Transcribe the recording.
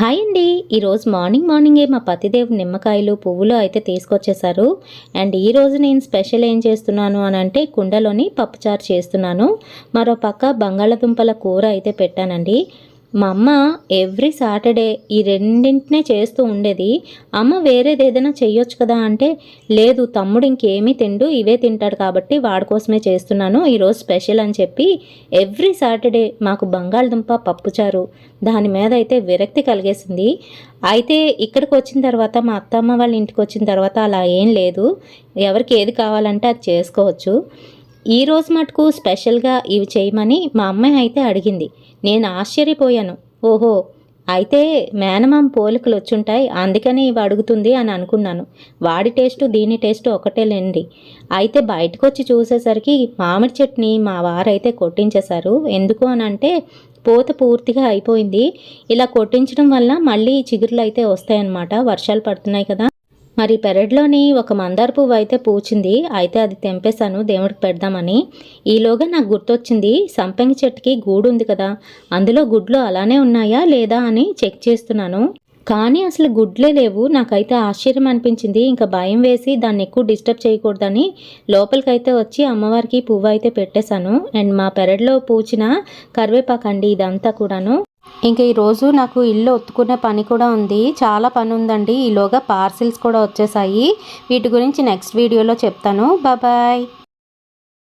Hi అండి. ఈరోజు morning మార్నింగే మా పతిదేవ్ నిమ్మకాయలు పువ్వులు అయితే తీసుకొచ్చేసారు అండ్ ఈరోజు నేను స్పెషల్ ఏం చేస్తున్నాను అని అంటే కుండలోని పప్పుచారు చేస్తున్నాను. మరో పక్క బంగాళదుంపల కూర అయితే పెట్టానండి. మా అమ్మ ఎవ్రీ సాటర్డే ఈ రెండింటినే చేస్తూ ఉండేది. అమ్మ వేరేది ఏదైనా చేయొచ్చు కదా అంటే లేదు తమ్ముడు ఇంకేమీ తిండు ఇవే తింటాడు కాబట్టి వాడి కోసమే చేస్తున్నాను ఈరోజు స్పెషల్ అని చెప్పి ఎవ్రీ సాటర్డే మాకు బంగాళదుంప పప్పుచారు. దాని మీద అయితే విరక్తి కలిగేసింది. అయితే ఇక్కడికి వచ్చిన తర్వాత మా అత్తమ్మ వాళ్ళ ఇంటికి వచ్చిన తర్వాత అలా ఏం లేదు. ఎవరికి ఏది కావాలంటే అది చేసుకోవచ్చు. ఈ రోజు మటుకు స్పెషల్గా ఇవి చేయమని మా అమ్మాయి అయితే అడిగింది. నేను ఆశ్చర్యపోయాను. ఓహో అయితే మేనమాం పోలికలు వచ్చుంటాయి అందుకని ఇవి అడుగుతుంది అని అనుకున్నాను. వాడి టేస్ట్ దీని టేస్ట్ ఒకటేలేండి అయితే బయటకు వచ్చి చూసేసరికి మామిడి చెట్ని మా వారైతే కొట్టించేశారు. ఎందుకు అని అంటే పూత పూర్తిగా అయిపోయింది. ఇలా కొట్టించడం వల్ల మళ్ళీ చిగురులు అయితే వస్తాయన్నమాట. వర్షాలు పడుతున్నాయి కదా. మరి పెరడ్లోని ఒక మందార పువ్వు అయితే పూచింది. అయితే అది తెంపేశాను దేవుడికి పెడదామని. ఈలోగా నాకు గుర్తొచ్చింది సంపెంగ చెట్టుకి గూడు ఉంది కదా. అందులో గుడ్లు అలానే ఉన్నాయా లేదా అని చెక్ చేస్తున్నాను. కానీ అసలు గుడ్లే లేవు. నాకైతే ఆశ్చర్యం అనిపించింది. ఇంకా భయం వేసి దాన్ని ఎక్కువ డిస్టర్బ్ చేయకూడదని లోపలికైతే వచ్చి అమ్మవారికి పువ్వు అయితే పెట్టేశాను. అండ్ మా పెరడ్లో పూచిన కరివేపాకండి ఇదంతా కూడాను. ఇంకా ఈరోజు నాకు ఇల్లు ఒత్తుకునే పని కూడా ఉంది. చాలా పని ఉందండి. ఈలోగా పార్సిల్స్ కూడా వచ్చేసాయి. వీటి గురించి నెక్స్ట్ వీడియోలో చెప్తాను. బాబాయ్